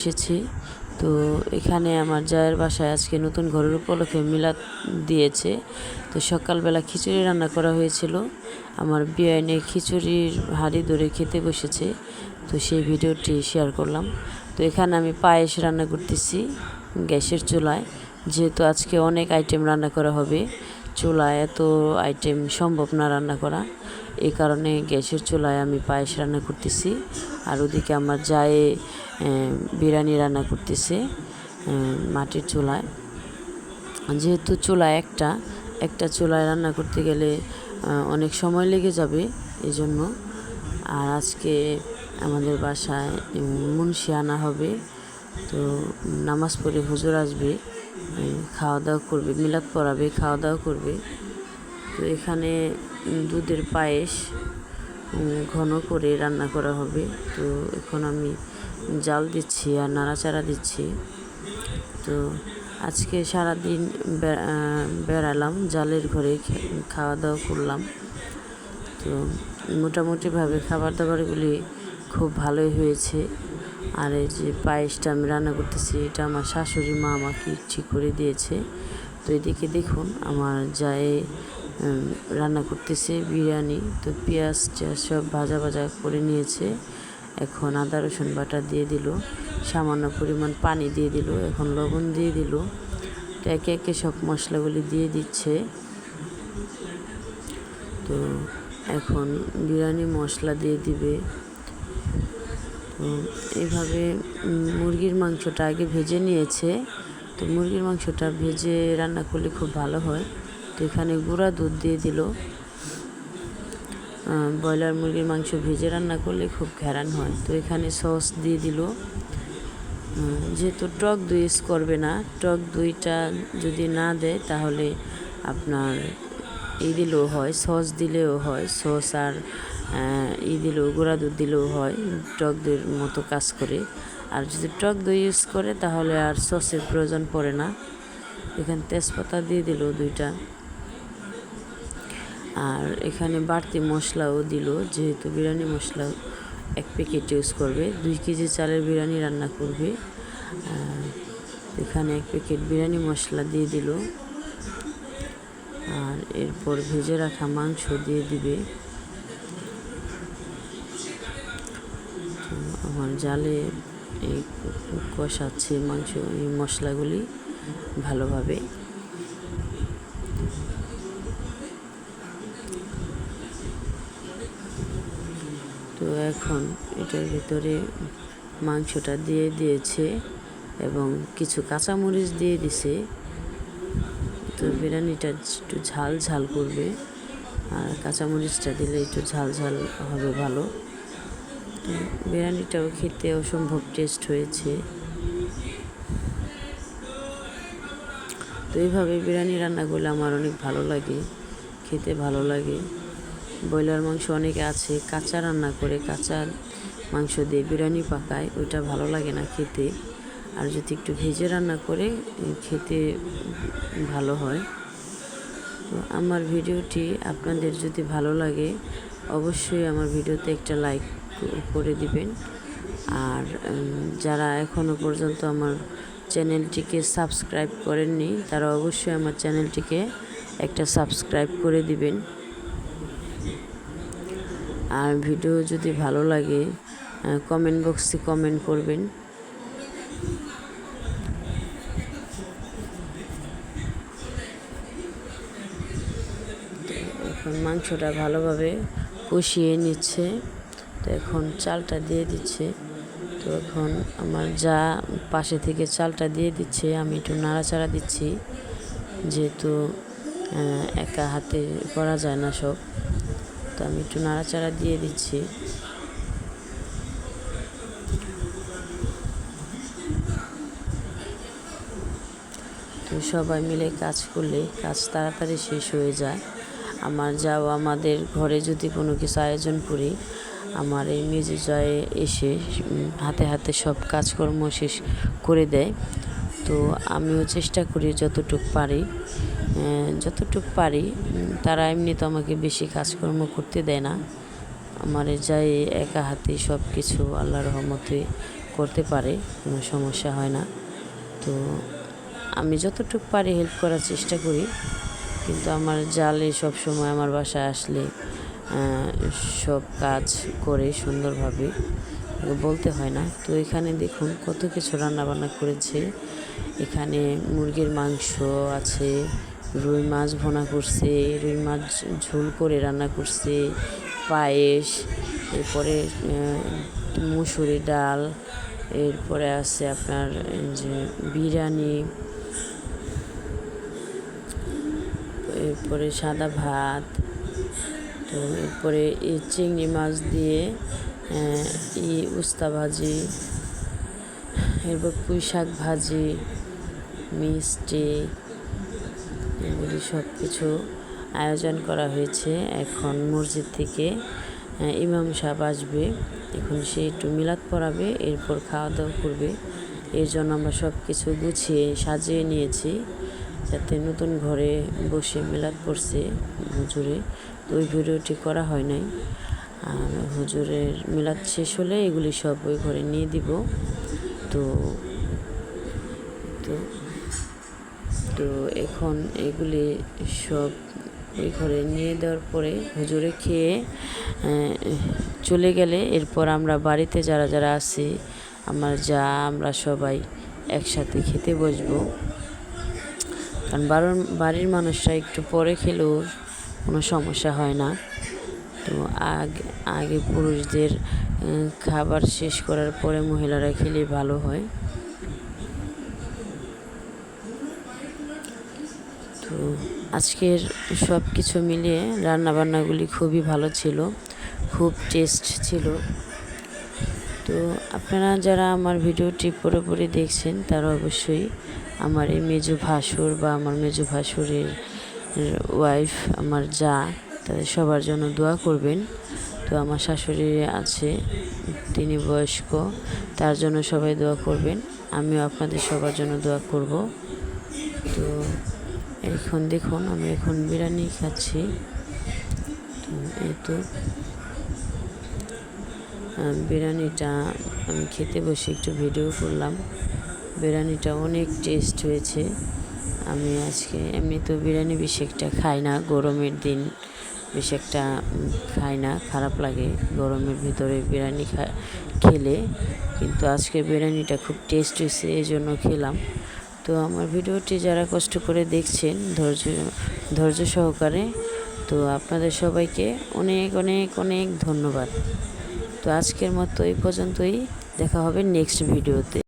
এসেছি। তো এখানে আমার জায়ের বাসায় আজকে নতুন ঘরের উপলক্ষে মিলাদ দিয়েছে। তো সকালবেলা খিচুড়ি রান্না করা হয়েছিল। আমার বিয়াইনে খিচুড়ির হাঁড়ি ধরে খেতে বসেছে। তো সেই ভিডিওটি শেয়ার করলাম। তো এখানে আমি পায়েস রান্না করতেছি গ্যাসের চুলায়। যেহেতু আজকে অনেক আইটেম রান্না করা হবে। চুলায় এত আইটেম সম্ভব না রান্না করা। এই কারণে গ্যাসের চুলায় আমি পায়েস রান্না করতেছি। আর ওদিকে আমার জায়ে বিরিয়ানি রান্না করতেছে মাটির চুলায়। যেহেতু চুলা একটা একটা চুলায় রান্না করতে গেলে অনেক সময় লেগে যাবে এই জন্য আর আজকে আমাদের বাসায় মুন্সি আনা হবে, তো নামাজ পড়ে হুজুর আসবে খাওয়া দাওয়া করবে, মিলাদ পড়াবে, খাওয়া দাওয়া করবে। তো এখানে দুধের পায়েস ঘন করে রান্না করা হবে। তো এখন আমি জাল দিচ্ছি আর নাড়াচাড়া দিচ্ছি। তো আজকে সারাদিন বেড়ালাম, জালের ঘরে খাওয়া দাওয়া করলাম। তো মোটামুটিভাবে খাবার দাবারগুলি খুব ভালোই হয়েছে। আর এই যে পায়েসটা আমি রান্না করতেছি, এটা আমার শাশুড়ি মা আমাকে ঠিক করে দিয়েছে। তো এদিকে দেখুন, আমার যায় রান্না করতেছে, বিরিয়ানি, তো পেঁয়াজ সব ভাজা ভাজা করে নিয়েছে। এখন আদা, রসুন বাটা দিয়ে দিল, সামান্য পরিমাণ পানি দিয়ে দিল, এখন লবণ দিয়ে দিল। তো একে একে সব মশলাগুলি দিয়ে দিচ্ছে। তো এখন বিরিয়ানি মশলা দিয়ে দিবে। তো এইভাবে মুরগির মাংসটা আগে ভেজে নিয়েছে। তো মুরগির মাংসটা ভেজে রান্না করলে খুব ভালো হয়। তো এখানে গুঁড়া দুধ দিয়ে দিল। ব্রয়লার মুরগির মাংস ভেজে রান্না করলে খুব ঘেরান হয়। তো এখানে সস দিয়ে দিল। যেহেতু টক দই ইউজ করবে না, টক দইটা যদি না দেয় তাহলে আপনার ই দিলেও হয়, সস দিলেও হয়, সস আর ই দিলেও, গুঁড়া দুধ দিলেও হয়, টক দইয়ের মতো কাজ করে। আর যদি টক দই ইউজ করে তাহলে আর সসের প্রয়োজন পড়ে না। এখানে তেজপাতা দিয়ে দিল দুইটা। আর এখানে বাড়তি মশলাও দিল, যেহেতু বিরিয়ানি মশলা এক প্যাকেট ইউজ করবে। দুই কেজি চালের বিরিয়ানি রান্না করবে। এখানে এক প্যাকেট বিরিয়ানি মশলা দিয়ে দিল। আর এরপর ভেজে রাখা মাংস দিয়ে দিবে। আমার জালে এই কষাচ্ছে মাংস, এই মশলাগুলি ভালোভাবে। এখন এটার ভিতরে মাংসটা দিয়ে দিয়েছে এবং কিছু কাঁচামরিচ দিয়ে দিছে। তো বিরিয়ানিটা একটু ঝাল ঝাল করবে আর কাঁচামরিচটা দিলে একটু ঝাল ঝাল হবে ভালো। বিরিয়ানিটাও খেতে অসম্ভব টেস্ট হয়েছে। তো এইভাবে বিরিয়ানি রান্না করলে আমার অনেক ভালো লাগে, খেতে ভালো লাগে। ব্রয়লার মাংস অনেকে আছে, কাঁচা রান্না করে কাঁচা মাংস দিয়ে বিরিয়ানি পাকায়, ওইটা ভালো লাগে না খেতে। আর যদি একটু ভেজে রান্না করে খেতে ভালো হয়। তো আমার ভিডিওটি আপনাদের যদি ভালো লাগে, অবশ্যই আমার ভিডিওতে একটা লাইক করে দিবেন। আর যারা এখনও পর্যন্ত আমার চ্যানেলটিকে সাবস্ক্রাইব করেননি, তারা অবশ্যই আমার চ্যানেলটিকে একটা সাবস্ক্রাইব করে দিবেন। আর ভিডিও যদি ভালো লাগে কমেন্ট বক্সে কমেন্ট করবেন। এখন মাংসটা ভালোভাবে কষিয়ে নিচ্ছে। তো এখন চালটা দিয়ে দিচ্ছে। তো এখন আমার যা পাশে থেকে চালটা দিয়ে দিচ্ছে, আমি একটু নাড়াচাড়া দিচ্ছি। যেহেতু একা হাতে করা যায় না সব। তো আমি একটু নাড়াচাড়া দিয়ে দিচ্ছি। তো সবাই মিলে কাজ করলে কাজ তাড়াতাড়ি শেষ হয়ে যায়। আমার যাও, আমাদের ঘরে যদি কোনো কিছু আয়োজন করি, আমার এই মেজে জয়ে এসে হাতে হাতে সব কাজকর্ম শেষ করে দেয়। তো আমিও চেষ্টা করি যতটুক পারি। যতটুক পারি তারা এমনি তো আমাকে বেশি কাজকর্ম করতে দেয় না। আমার যাই একা হাতে সব কিছু আল্লাহ রহমতে করতে পারে, কোনো সমস্যা হয় না। তো আমি যতটুকু পারি হেল্প করার চেষ্টা করি, কিন্তু আমার জালে সব সময় আমার বাসায় আসলে সব কাজ করে সুন্দরভাবে বলতে হয় না। তো এখানে দেখুন কত কিছু রান্নাবান্না করেছে। এখানে মুরগির মাংস আছে রুই মাছ ভোনা করছে, রুই মাছ ঝোল করে রান্না করছে, পায়েস, এরপরে মুসুরি ডাল, এরপরে আছে আপনার যে বিরিয়ানি, এরপরে সাদা ভাত, তো এরপরে এই চিংড়ি মাছ দিয়ে ই উস্তা ভাজি, এরপর পুঁই শাক ভাজি, মিষ্টি এগুলি সব কিছু আয়োজন করা হয়েছে। এখন মসজিদ থেকে ইমাম সাহেব আসবে। এখন সে একটু মিলাদ পড়াবে, এরপর খাওয়া দাওয়া করবে। এর জন্য আমরা সব কিছু গুছিয়ে সাজিয়ে নিয়েছি, যাতে নতুন ঘরে বসে মিলাদ পড়ছে হুজুরে। ওই ভিডিওটি করা হয় নাই। আর হুজুরের মিলাদ শেষ হলে এগুলি সব ওই ঘরে নিয়ে দিব। তো তো তো এখন এগুলি সব ওই ঘরে নিয়ে দেওয়ার পরে হুজুরে খেয়ে চলে গেলে এরপর আমরা বাড়িতে যারা যারা আছি, আমার যা, আমরা সবাই একসাথে খেতে বসবো। কারণ বারোর বাড়ির মানুষরা একটু পরে খেলেও কোনো সমস্যা হয় না। তো আগে আগে পুরুষদের খাবার শেষ করার পরে মহিলারা খেলে ভালো হয়। তো আজকের সব কিছু মিলিয়ে রান্নাবান্নাগুলি খুবই ভালো ছিল, খুব টেস্ট ছিল। তো আপনারা যারা আমার ভিডিওটি পুরোপুরি দেখছেন, তারা অবশ্যই আমার এই মেজু ভাসুর বা আমার মেজু ভাসুরের ওয়াইফ আমার যা, তাদের সবার জন্য দোয়া করবেন। তো আমার শাশুড়ি আছে, তিনি বয়স্ক, তার জন্য সবাই দোয়া করবেন। আমিও আপনাদের সবার জন্য দোয়া করব। তো এখন দেখুন, আমি এখন বিরিয়ানি খাচ্ছি। তো এই তো বিরিয়ানিটা আমি খেতে বসে একটু ভিডিও করলাম। বিরিয়ানিটা অনেক টেস্ট হয়েছে। আমি আজকে এমনি তো বিরিয়ানি বেশি একটা খাই না, গরমের দিন বেশি একটা খাই না, খারাপ লাগে গরমের ভিতরে বিরিয়ানি খেলে। কিন্তু আজকে বিরিয়ানিটা খুব টেস্ট হয়েছে, এই জন্য খেলাম। তো আমার ভিডিওটি যারা কষ্ট করে দেখছেন, ধৈর্য ধৈর্য সহকারে, তো আপনাদের সবাইকে অনেক অনেক অনেক ধন্যবাদ। তো আজকের মতো এই পর্যন্তই। দেখা হবে নেক্সট ভিডিওতে